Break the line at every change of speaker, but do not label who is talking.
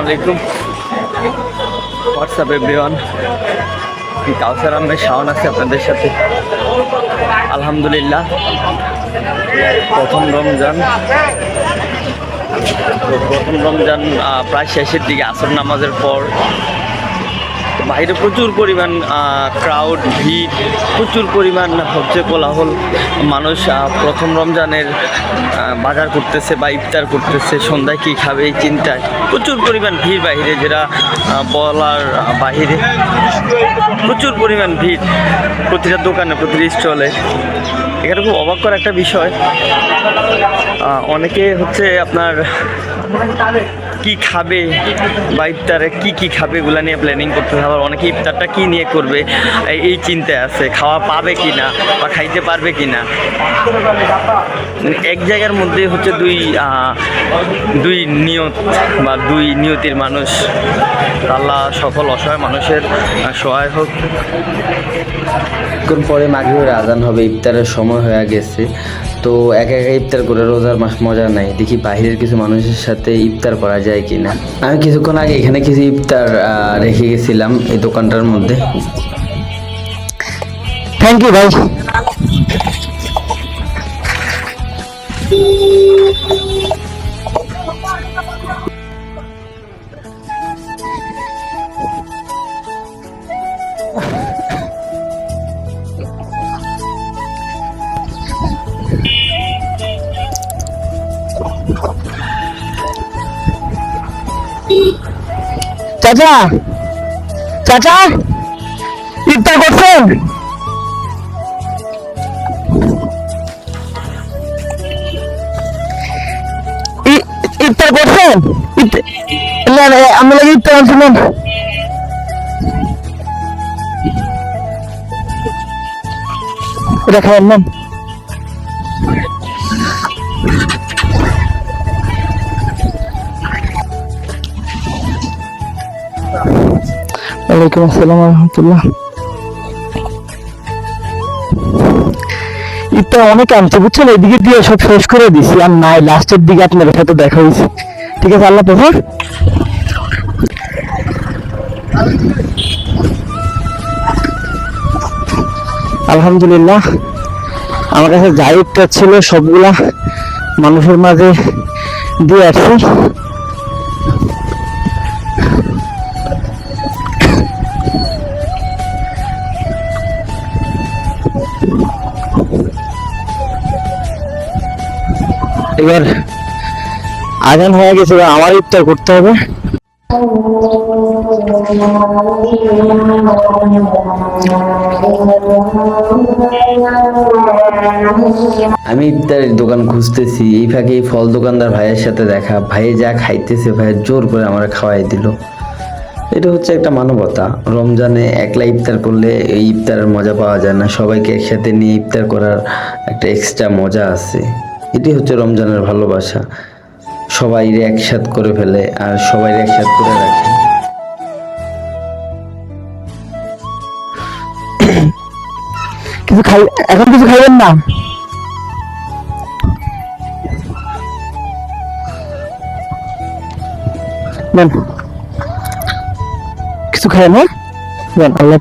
আলাইকুম WhatsApp everyone Kawsar Ahmed Shawon আছে আপনাদের সাথে। আলহামদুলিল্লাহ, প্রথম রমজান। প্রথম রমজান প্রায় শেষের দিকে আসর নামাজের পর বাইরে প্রচুর পরিমাণ ক্রাউড ভিড়, প্রচুর পরিমাণ হচ্ছে কোলাহল। মানুষ প্রথম রমজানের বাজার করতেছে বা ইফতার করতেছে, সন্ধ্যায় কী খাবে এই চিন্তায়। প্রচুর পরিমাণ ভিড় বাইরে যেটা বলার বাহিরে। প্রচুর পরিমাণ ভিড় প্রতিটা দোকানে, প্রতিটা স্টলে এখানে খুব অবাক করা একটা বিষয় অনেকে হচ্ছে আপনার কি খাবে? বা ইফতারে কি কি খাবে এগুলো নিয়ে প্ল্যানিং করতে হবে। আবার অনেকে ইফতারটা কি নিয়ে করবে? এই- চিন্তায় আছে। খাওয়া পাবে কি না বা খাইতে পারবে কি না এক জায়গার মধ্যে হচ্ছে দুই দুই নিয়ত বা দুই নিয়তির মানুষ। আল্লাহ সকল অসহায় মানুষের সহায় হোক।
কিছুক্ষণ পরে মাগরিবের আজান হবে, ইফতারের সময় হয়ে গেছে। তো একা একা ইফতার করে রোজার মাস মজা নাই। দেখি বাইরের কিছু মানুষের সাথে ইফতার করা যায় কি না আমি কিছুক্ষণ আগে এখানে কিছু ইফতার রেখে গেছিলাম এই দোকানটার মধ্যে।
থ্যাংক ইউ ভাই। চাচা চাচা ইফতার করছেন? ইফতার করছেন? না আমি লাগে ইফতার আনছিলেন এটা খাবেন নেন। ওয়ালাইকুম আসসালাম রহমতুল্লাহ ইফতার অনেক আনছে, বুঝছেন? এদিকে দিয়ে সব শেষ করে দিছি, আর নাই, লাস্টের দিকে আপনার সাথে দেখা হয়েছে। ঠিক আছে, আল্লাহ হাফেজ। আলহামদুলিল্লাহ, আমার কাছে যাই ছিল সবগুলা মানুষের মাঝে দিয়ে আসছি। এবার আজান হয়ে গেছে, এবার আমার ইফতার করতে হবে।
আমি ইফতারের দোকান খুঁজতেছি, এই ফাঁকে ফল দোকানদার ভাইয়ের সাথে দেখা। ভাইয়ে যা খাইতেছে ভাইয়ের জোর করে আমার খাওয়াই দিল। এটা হচ্ছে একটা মানবতা। রমজানে একলা ইফতার করলে এই ইফতারের মজা পাওয়া যায় না। সবাইকে একসাথে নিয়ে ইফতার করার একটা এক্সট্রা মজা আছে। এটি হচ্ছে রমজানের ভালোবাসা। সবাই একসাথ করে ফেলে আর সবাই একসাথ করে রাখে।
কিছু খাই এখন কিছু খাইবেন না? কিছু খাই না আল্লাহ